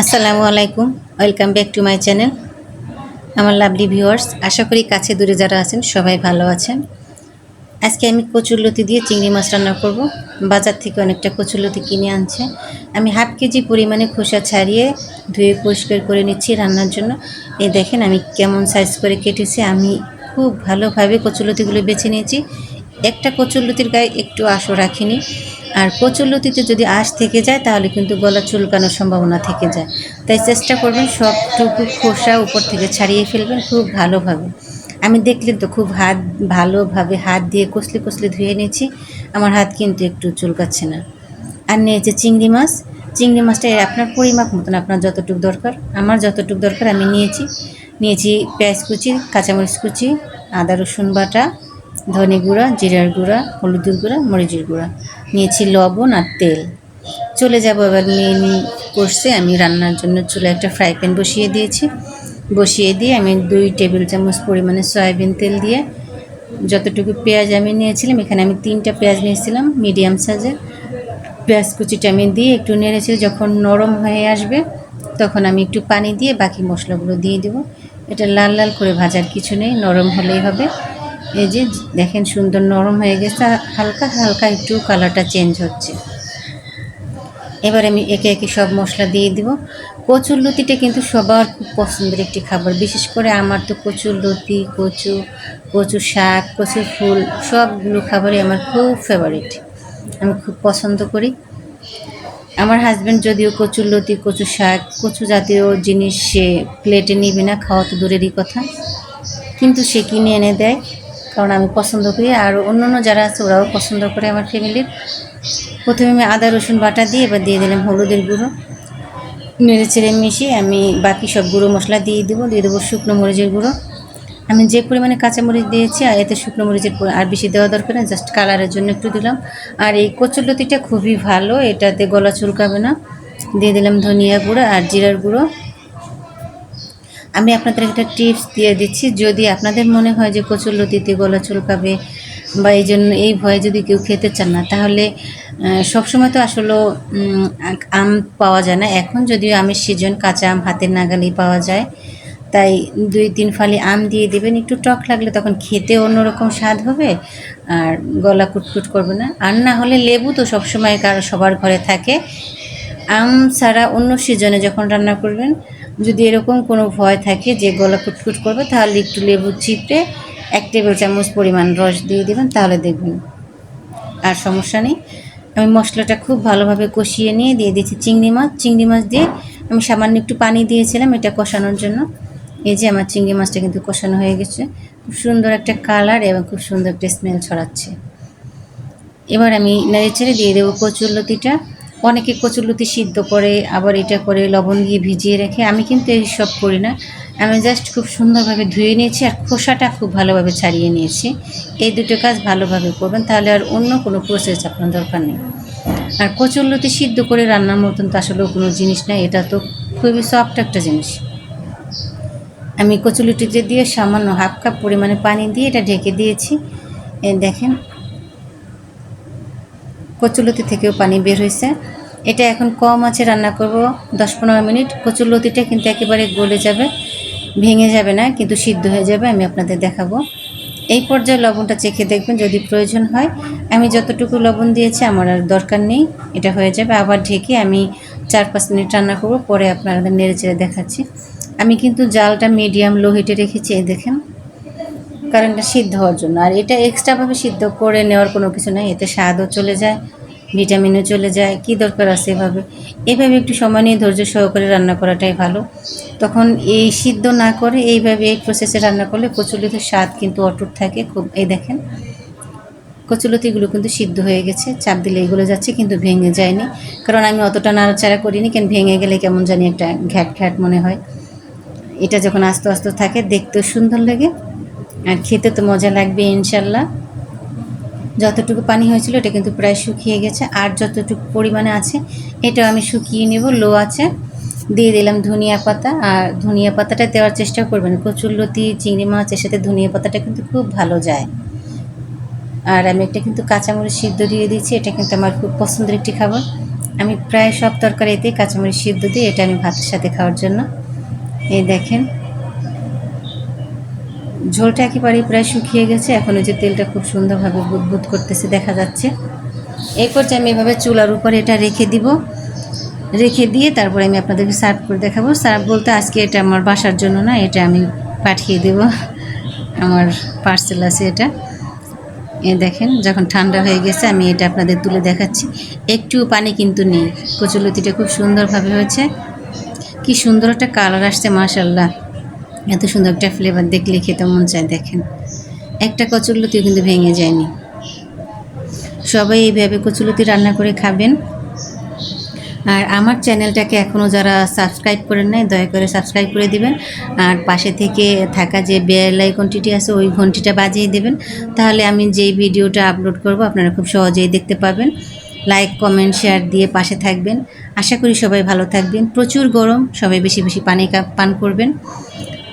আসসালামু আলাইকুম, welcome back to my channel. আমার লাভলি ভিউয়ার্স, আশা করি কাছে দূরে যারা আছেন, সবাই ভালো আছেন। আজকে আমি কচুরলতি দিয়ে চিংড়ি মাছ রান্না করব। বাজার থেকে অনেকটা কচুরলতি কিনে আনছে। আমি হাফ কেজি পরিমাণে খোসা ছাড়িয়ে ধুয়ে পরিষ্কার করে নিচ্ছি রান্নার জন্য। এই দেখেন আমি কেমন সাইজ করে কেটেছি। আমি খুব ভালোভাবে কচুরলতিগুলো বেছে নিয়েছি। একটা কচুরলতির গায়ে একটু আশও রাখিনি। আর কচুরলতিতে যদি আঁশ থেকে যায়, তাহলে কিন্তু গলা চুলকানোর সম্ভাবনা থেকে যায়। তাই চেষ্টা করবেন সবটুকু খোসা উপর থেকে ছাড়িয়ে ফেলবেন খুব ভালোভাবে। আমি দেখলেন তো খুব হাত, ভালোভাবে হাত দিয়ে কষলে কষলে ধুয়ে নিয়েছি। আমার হাত কিন্তু একটু চুলকাচ্ছে না। আর নিয়েছে চিংড়ি মাছ। চিংড়ি মাছটা আপনার পরিমাপ মতন, আপনার যতটুকু দরকার। আমার যতটুকু দরকার আমি নিয়েছি। নিয়েছি পেঁয়াজ কুচি, কাঁচামরিচ কুচি, আদা রসুন বাটা ধনে গুঁড়া, জিরার গুঁড়া, হলুদের গুঁড়া, মরিচের গুঁড়া। নিয়েছি লবণ আর তেল। চলে যাব এবার মেন কোর্সে আমি রান্নার জন্য চুলে একটা ফ্রাই প্যান বসিয়ে দিয়েছি। বসিয়ে দিয়ে আমি দুই টেবিল চামচ পরিমাণে সয়াবিন তেল দিয়ে যতটুকু পেঁয়াজ আমি নিয়েছিলাম, এখানে আমি তিনটা পেঁয়াজ নিয়েছিলাম মিডিয়াম সাইজের পেঁয়াজ কুচিটা আমি দিয়ে একটু নেড়েছি যখন নরম হয়ে আসবে, তখন আমি একটু পানি দিয়ে বাকি মশলাগুলো দিয়ে দেবো। এটা লাল লাল করে ভাজার কিছু নেই, নরম হলেই হবে। এই যে দেখেন সুন্দর নরম হয়ে গেছে হালকা হালকা একটু কালারটা চেঞ্জ হচ্ছে। এবার আমি একে একে সব মশলা দিয়ে দিব। কচুর লতিটা কিন্তু সবার খুব পছন্দের একটি খাবার। বিশেষ করে আমার তো কচুর লতি, কচু কচু শাক কচু ফুল সবগুলো খাবারই আমার খুব ফেভারিট আমি খুব পছন্দ করি। আমার হাজব্যান্ড যদিও কচুর লতি কচু শাক, কচু জাতীয় জিনিস সে প্লেটে নিবে না, খাওয়া তো দূরেরই কথা। কিন্তু সে কিনে এনে দেয়। কারণ আমি পছন্দ করি। আর অন্য অন্য যারা আছে, ওরাও পছন্দ করে আমার ফ্যামিলির প্রথমে আমি আদা, রসুন বাটা দিয়ে এবার দিয়ে দিলাম হলুদের গুঁড়ো। নেড়ে চেড়ে মিশিয়ে আমি বাকি সব গুঁড়ো মশলা দিয়ে দেবো দিয়ে দেবো শুকনো মরিচের গুঁড়ো। আমি যে পরিমাণে কাঁচামরিচ দিয়েছি, আর এতে শুকনো মরিচের আর বেশি দেওয়া দরকার না জাস্ট কালারের জন্য একটু দিলাম। আর এই কচুরলতিটা খুবই ভালো, এটাতে গলা চুলকাবে না। দিয়ে দিলাম ধনিয়া গুঁড়ো আর জিরার গুঁড়ো। আমি আপনাদের একটা টিপস দিয়ে দিচ্ছি, যদি আপনাদের মনে হয় যে কচুরলতিতে গলা চুলকাবে বা এই জন্য এই ভয়ে যদি কেউ খেতে চান না, তাহলে সবসময় তো আসলে আম পাওয়া যায় না। এখন যদিও আমের সিজন কাঁচা আম হাতের নাগালেই পাওয়া যায়। তাই দুই, তিন ফালি আম দিয়ে দেবেন, একটু টক লাগলে তখন খেতে অন্যরকম স্বাদ হবে, আর গলা কুটকুট করবে না। আর না হলে লেবু তো সবসময় কারও, সবার ঘরে থাকে। আম ছাড়া অন্য সিজনে যখন রান্না করবেন যদি এরকম কোনো ভয় থাকে যে গলা কুটকুট করবে, তাহলে একটু লেবু চিপড়ে এক টেবিল চামচ পরিমাণ রস দিয়ে দেবেন, তাহলে দেখবেন আর সমস্যা নেই। আমি মশলাটা খুব ভালোভাবে কষিয়ে নিয়ে দিয়ে দিয়েছি চিংড়ি মাছ। চিংড়ি মাছ দিয়ে আমি সামান্য একটু পানি দিয়েছিলাম এটা কষানোর জন্য। এই যে আমার চিংড়ি মাছটা কিন্তু কষানো হয়ে গেছে। খুব সুন্দর একটা কালার এবং খুব সুন্দর একটা স্মেল ছড়াচ্ছে। এবার আমি নেড়ে ছেড়ে দিয়ে দেবো কচুরলতিটা। অনেকে কচুরলতি সিদ্ধ করে, আবার এটা করে লবণ দিয়ে ভিজিয়ে রেখে, আমি কিন্তু এই সব করি না। আমি জাস্ট খুব সুন্দরভাবে ধুয়ে নিয়েছি আর খোসাটা খুব ভালোভাবে ছাড়িয়ে নিয়েছি। এই দুটো কাজ ভালোভাবে করবেন, তাহলে আর অন্য কোনো প্রসেস আপনার দরকার নেই। আর কচুরলতি সিদ্ধ করে রান্নার মতন তো আসলেও কোনো জিনিস না এটা তো খুবই সফট একটা জিনিস। আমি কচুলুটিতে দিয়ে সামান্য হাফ কাপ পরিমাণে পানি দিয়ে এটা ঢেকে দিয়েছি। দেখেন কচুলতি থেকেও পানি বের হয়েছে। এটা এখন কম আছে, রান্না করব দশ পনেরো মিনিট। কচুলতিটা কিন্তু একেবারে গলে যাবে, ভেঙে যাবে না, কিন্তু সিদ্ধ হয়ে যাবে, আমি আপনাদের দেখাবো। এই পর্যায়ে লবণটা চেখে দেখবেন যদি প্রয়োজন হয়। আমি যতটুকু লবণ দিয়েছি, আমার আর দরকার নেই, এটা হয়ে যাবে। আবার ঢেকে আমি চার পাঁচ মিনিট রান্না করব, পরে আপনাদের নেড়ে চেড়ে দেখাচ্ছি। আমি কিন্তু জালটা মিডিয়াম লো হিটে রেখেছি, এই দেখেন। কারণ এটা সিদ্ধ হওয়ার জন্য। আর এটা এক্সট্রাভাবে সিদ্ধ করে নেওয়ার কোনো কিছু নেই, এতে স্বাদও চলে যায় ভিটামিনও চলে যায়, কি দরকার আছে এভাবে? এভাবে একটু সময় নিয়ে ধৈর্য সহকারে রান্না করাটাই ভালো। তখন এই সিদ্ধ না করে এইভাবে এই প্রসেসে রান্না করলে কচুলিতে স্বাদ কিন্তু অটুট থাকে খুব। এই দেখেন, কচুলতিগুলো কিন্তু সিদ্ধ হয়ে গেছে, চাপ দিলে এগুলো যাচ্ছে কিন্তু ভেঙে যায়নি। কারণ আমি অতটা নাড়াচাড়া করিনি, কেন ভেঙে গেলে কেমন জানি একটা ঘ্যাট ঘ্যাট মনে হয়। এটা যখন আস্তে আস্তে থাকে, দেখতেও সুন্দর লাগে আর খেতে তো মজা লাগবে, ইনশাল্লাহ। যতটুকু পানি হয়েছিল, এটা কিন্তু প্রায় শুকিয়ে গেছে। আর যতটুকু পরিমাণে আছে, এটাও আমি শুকিয়ে নেব। লো আছে, দিয়ে দিলাম ধনিয়া পাতা। আর ধনিয়া পাতাটা দেওয়ার চেষ্টা করবেন। কচুরলতি চিংড়ি মাছ, এর সাথে ধনিয়া পাতাটা কিন্তু খুব ভালো যায়। আর আমি একটা কিন্তু কাঁচামরিচ সিদ্ধ দিয়ে দিয়েছি। এটা কিন্তু আমার খুব পছন্দের একটি খাবার। আমি প্রায় সব তরকারিতেই কাঁচামরিচ সিদ্ধ দিই। এটা আমি ভাতের সাথে খাওয়ার জন্য। এই দেখেন। ঝোলটা একেবারেই প্রায় শুকিয়ে গেছে। এখন ওই যে তেলটা খুব সুন্দরভাবে বুদবুদ করতেছে, দেখা যাচ্ছে। এই পর্যায়ে আমি এভাবে চুলার উপরে এটা রেখে দিব। রেখে দিয়ে তারপরে আমি আপনাদেরকে সার্ভ করে দেখাবো। সার্ভ বলতে আজকে এটা আমার বাসার জন্য না, এটা আমি পাঠিয়ে দেব। আমার পার্সেল আছে এটা। এ দেখেন, যখন ঠান্ডা হয়ে গেছে, আমি এটা আপনাদের তুলে দেখাচ্ছি। একটু পানি কিন্তু নেই। কচুলতিটা খুব সুন্দরভাবে হয়েছে। কি সুন্দর একটা কালার আসছে মাশাল্লাহ এত সুন্দর একটা ফ্লেভার দেখলে খেতে মন চায়, দেখেন। একটা কচুরলতিও কিন্তু ভেঙে যায়নি। সবাই এইভাবে কচুলতি রান্না করে খাবেন। আর আমার চ্যানেলটাকে এখনও যারা সাবস্ক্রাইব করেন নাই, দয়া করে সাবস্ক্রাইব করে দিবেন। আর পাশে থেকে থাকা যে বেল আইকনটিটি আছে, ওই ঘন্টিটা বাজিয়ে দেবেন। তাহলে আমি যেই ভিডিওটা আপলোড করব, আপনারা খুব সহজেই দেখতে পাবেন। লাইক কমেন্ট শেয়ার দিয়ে পাশে থাকবেন। আশা করি সবাই ভালো থাকবেন। প্রচুর গরম, সবাই বেশি বেশি পানি পান করবেন।